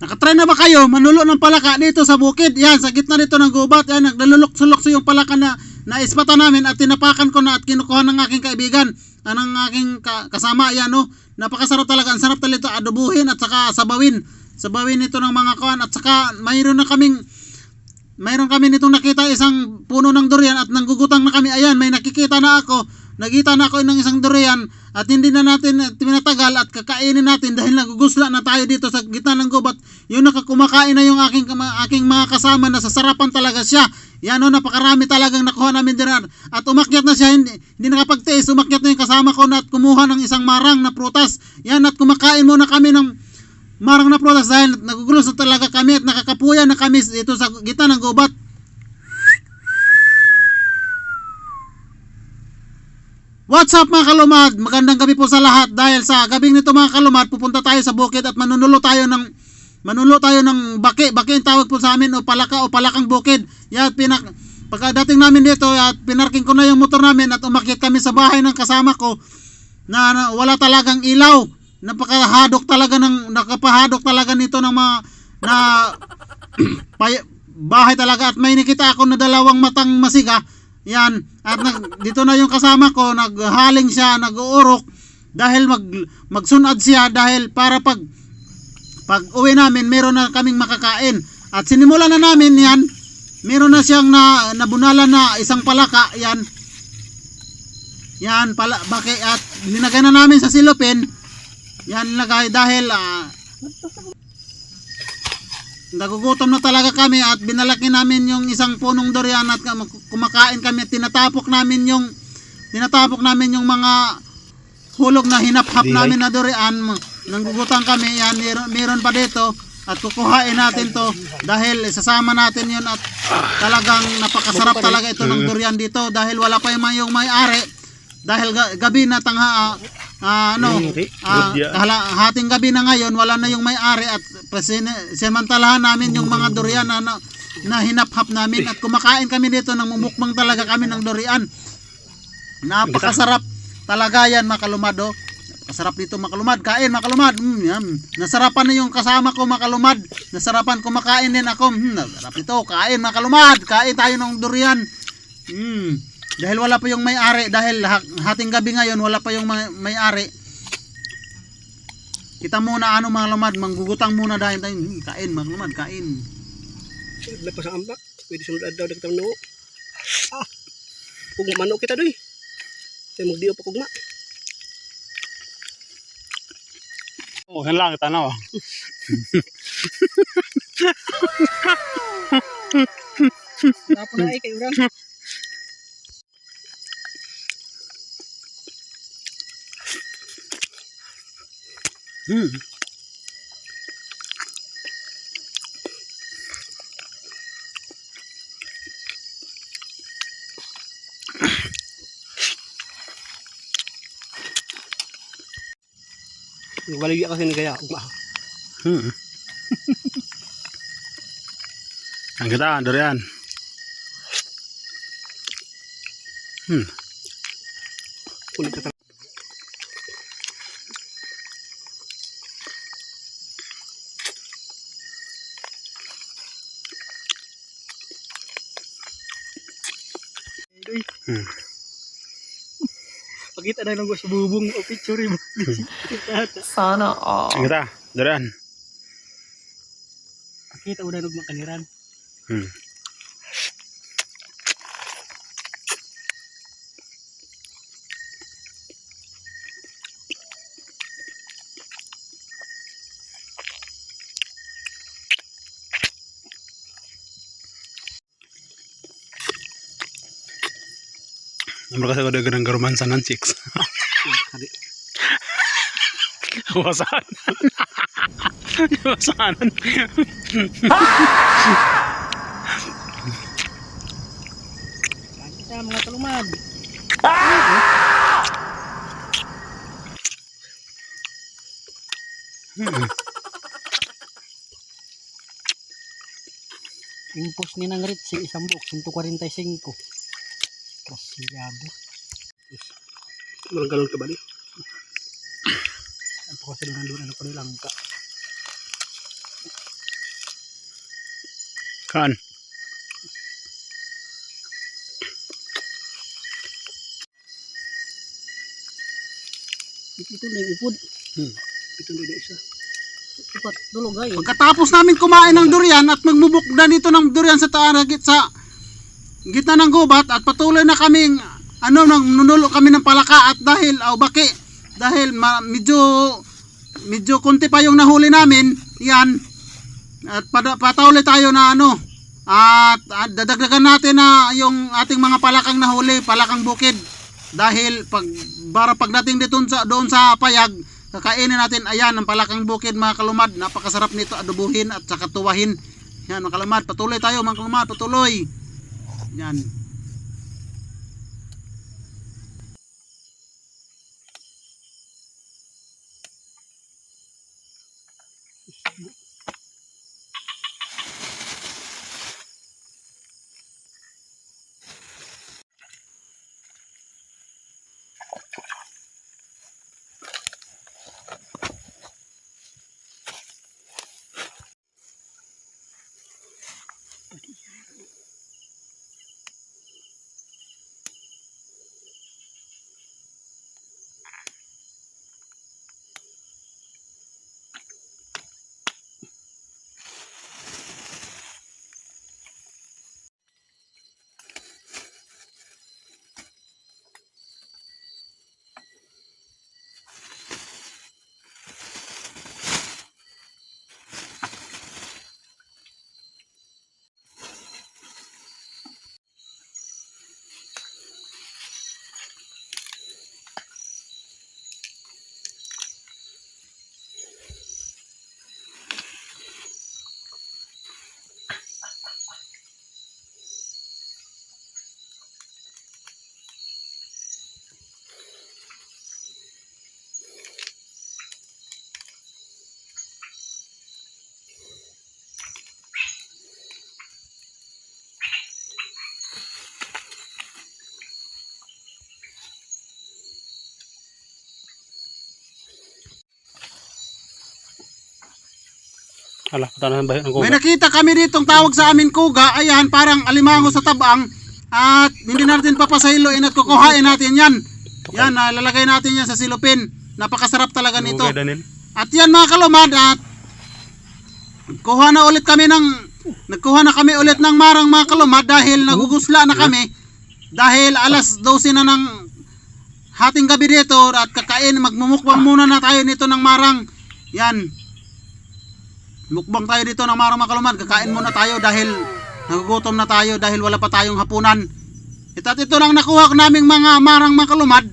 Nakatry na ba kayo manulo ng palaka dito sa bukid? Yan, sa gitna nito ng gubat. Yan, naglalulok-sulok sa yung palaka na naispata namin at tinapakan ko na at kinukuha ng aking kaibigan. Anong aking ka- kasama yan, no? Napakasarap talaga. Ang sarap talaga ito adobuhin at saka sabawin. Sabawin ito ng mga kuhan at saka mayroon na kaming mayroon kami nitong nakita isang puno ng durian at nanggugutang na kami. Ayan, may nakikita na ako. Nakita na ako ng isang durian at hindi na natin tinatagal at kakainin natin dahil nagugusla na tayo dito sa gitna ng gubat. Yung nakakumakain na yung aking, aking mga kasama na sasarapan talaga siya. Yan o, napakarami talagang nakuha namin durian. At umakyat na siya, hindi, hindi nakapagtiis. Umakyat na yung kasama ko na at kumuha ng isang marang na prutas. Yan at kumakain muna kami ng marang na prutas dahil nagugulos na talaga kami at nakakapuya na kami dito sa gitna ng gubat. What's up mga kalumad? Magandang gabi po sa lahat dahil sa gabing nito mga kalumad pupunta tayo sa bukid at manunulo tayo ng manunulo tayo ng baki. Baki ang tawag po sa amin o palaka o palakang bukid. Yan pinak pagkadating namin dito at pinarking ko na yung motor namin at umakyat kami sa bahay ng kasama ko na, na wala talagang ilaw. Napakahadok talaga ng nakapahadok talaga nito ng mga na bahay talaga at may nakita ako na dalawang matang masiga. Yan. At nag, dito na yung kasama ko, naghaling siya, nag-uurok dahil mag magsunad siya dahil para pag pag uwi namin, meron na kaming makakain. At sinimula na namin yan, meron na siyang na, nabunala na isang palaka, yan. Yan, pala, baki, at linagay na namin sa silopin. Yan lagay dahil ah, nagugutom na talaga kami at binalaki namin yung isang punong durian at kumakain kami at tinatapok namin yung tinatapok namin yung mga hulog na hinap-hap namin na durian. Nanggugutang kami yan meron, meron pa dito at kukuhain natin to dahil isasama natin yun at talagang napakasarap talaga ito ng durian dito dahil wala pa yung, may- yung may-ari dahil ga- gabi na tangha ah, ah, ano ah, kahala- hating gabi na ngayon wala na yung may-ari at pasin- sinamantalahan namin yung mga durian na, na, na hinap-hap namin at kumakain kami dito nang mumukbang talaga kami ng durian napakasarap talaga yan makalumado Masarap dito makalumad. Kain makalumad. Mm, yan. Nasarapan na yung kasama ko makalumad. Nasarapan kumakain din ako. Hmm, nasarap ito. Kain makalumad. Kain tayo ng durian. Hmm. Dahil wala pa yung may-ari. Dahil ha- hating gabi ngayon wala pa yung may- may-ari. Kita muna ano mga lumad. Manggugutang muna dahil tayo. Hmm, kain mga lumad. Kain. Lepas ang ambak, pwede sunod adlaw dekat no. Ah. Kung manok kita doy. Saya magdiyo pa kugma. Oh, yan lang tanaw. Apa na ay kay urang? Hmm. Waligi kasi ni kaya. Hmm. Ang ganda, durian. Hmm. Kulit ka Hmm. Pagkita na lang ko sa bubong o picture mo. Sana all. Ang ganda, durian. Pagkita udah nung makaniran. Hmm. Nomor kasi ko dagan ng garumansan ng chicks. Kadi. Wasan. Wasanan. Kita mga kalumad. Impos ni nang rit si isang box 145. Kasiyado. Marang galon ka bali. Ang kasi doon ano ko nilang ka. Kaan. Ito na upod. Hmm. Ito na isa. Pagkatapos namin kumain ng durian at magmumukda dito ng durian sa taaragit sa gitna ng gubat at patuloy na kaming ano nang nunulo kami ng palaka at dahil aw baki. Dahil ma, medyo medyo konti pa yung nahuli namin yan. At pada, patuloy tayo na ano at, at dadagdagan natin na yung ating mga palakang nahuli palakang bukid. Dahil pag para pagdating dito sa doon sa payag kakainin natin ayan ang palakang bukid mga kalumad. Napakasarap nito adobuhin at saka tuwahin. Yan mga kalumad patuloy tayo mga kalumad patuloy yan Ala, patanan ba ng may kuga? nakita kami ditong tawag sa amin kuga. Ayan parang alimango sa tabang. At hindi natin papasailoin at kukuhain natin yan. Yan ah, lalagay natin yan sa silupin. Napakasarap talaga nito. At yan mga kalumad at kuha na ulit kami ng nagkuha na kami ulit ng marang mga kalumad dahil nagugusla na kami. Dahil alas 12 na ng hating gabi dito at kakain magmumukbang muna na tayo nito ng marang. Yan mukbang tayo dito ng marang mga kalumad kakain muna tayo dahil nagugutom na tayo dahil wala pa tayong hapunan ito at ito lang nakuha naming mga marang mga kalumad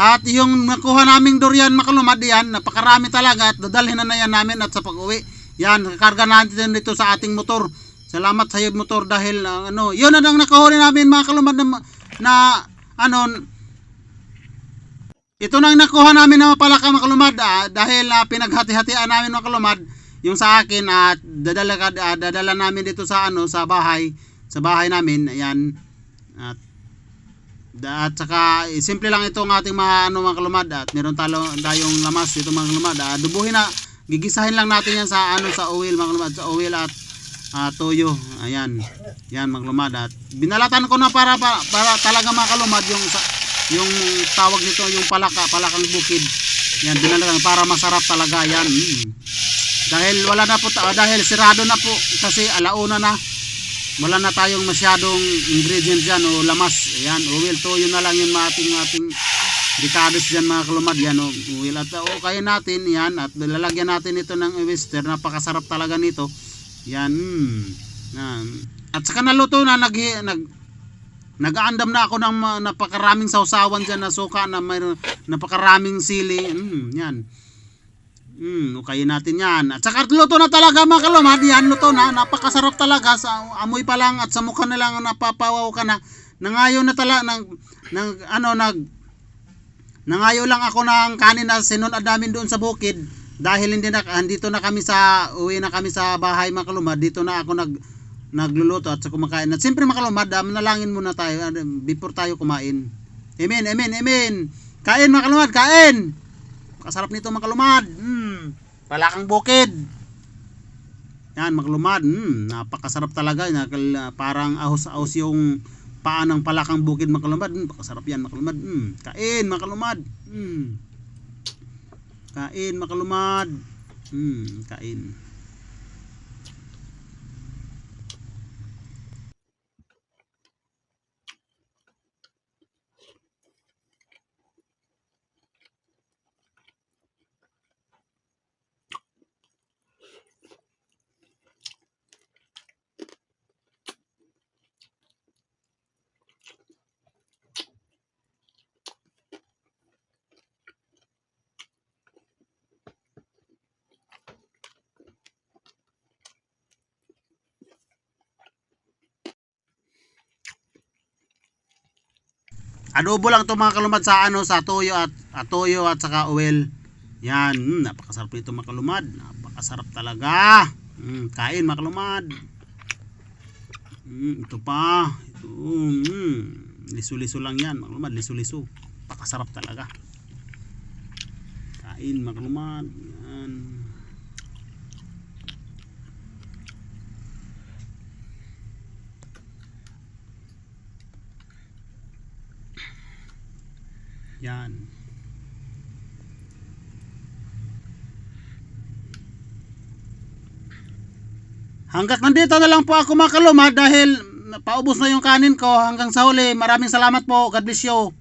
at yung nakuha naming durian makalumad yan, napakarami talaga at dadalhin na na yan namin at sa pag-uwi. Yan, kakarga natin dito sa ating motor. Salamat sa iyo motor dahil ah, ano, yun ang nakahuli namin mga kalumad na, na ano, ito na ang nakuha namin na mapalaka makalumad ah, dahil ah, pinaghati-hatian namin makalumad yung sa akin at dadala, ka- ah, dadala namin dito sa ano sa bahay sa bahay namin ayan at At saka, eh, simple lang ito ang ating mga, ano, mga kalumad. At meron talo, tayong lamas dito mga kalumad. Ah, dubuhin na, gigisahin lang natin yan sa, ano, sa oil mga kalumad. Sa oil at ah, toyo. Ayan. Yan mga kalumad. At binalatan ko na para, para, para talaga mga kalumad yung, sa, yung tawag nito, yung palaka, palakang bukid. Yan, binalatan para masarap talaga yan. Mm. Dahil wala na po, ta- dahil sirado na po kasi alauna na. Wala na tayong masyadong ingredients dyan o lamas. Ayan oil toyo na lang yun mga ating ating ricados dyan mga kalumad. Yan o oil at o kaya natin yan at lalagyan natin ito ng oyster napakasarap talaga nito. Yan mm, at saka naluto na nag, nag nag-aandam na ako ng napakaraming sausawan dyan na suka na mayroon napakaraming sili. Mm, yan Hmm, okay natin yan. At saka luto na talaga mga kalumad. Yan, luto na. Napakasarap talaga. Sa amoy pa lang at sa mukha na lang napapawaw ka na. Nangayo na talaga. Nang, nang, ano, nag, nangayo lang ako ng kanin na sinunod namin doon sa bukid. Dahil hindi na, andito na kami sa, uwi na kami sa bahay mga kalumad. Dito na ako nag, nagluluto at sa kumakain. At siyempre mga kalumad, ah, manalangin muna tayo before tayo kumain. Amen, amen, amen. Kain mga kalumad, kain! Kasarap nito mga kalumad. Mm. Palakang bukid. Yan, makalumad. Mm, napakasarap talaga. Nakal, parang ahos-ahos yung paa ng palakang bukid makalumad. Mm, pakasarap yan, makalumad. Mm, kain, makalumad. Mm. Kain, makalumad. Mm, kain. Adobo lang to mga kalumad sa ano sa toyo at, at toyo at saka oil. Yan, mm, napakasarap nito mga kalumad. Napakasarap talaga. Mm, kain mga kalumad. Mm, ito pa. Ito, mm, liso-liso lang yan mga kalumad, liso-liso. Napakasarap talaga. Kain mga kalumad. Yan. Yan. Hanggat nandito na lang po ako mga kalumad dahil paubos na yung kanin ko hanggang sa huli. Maraming salamat po. God bless you.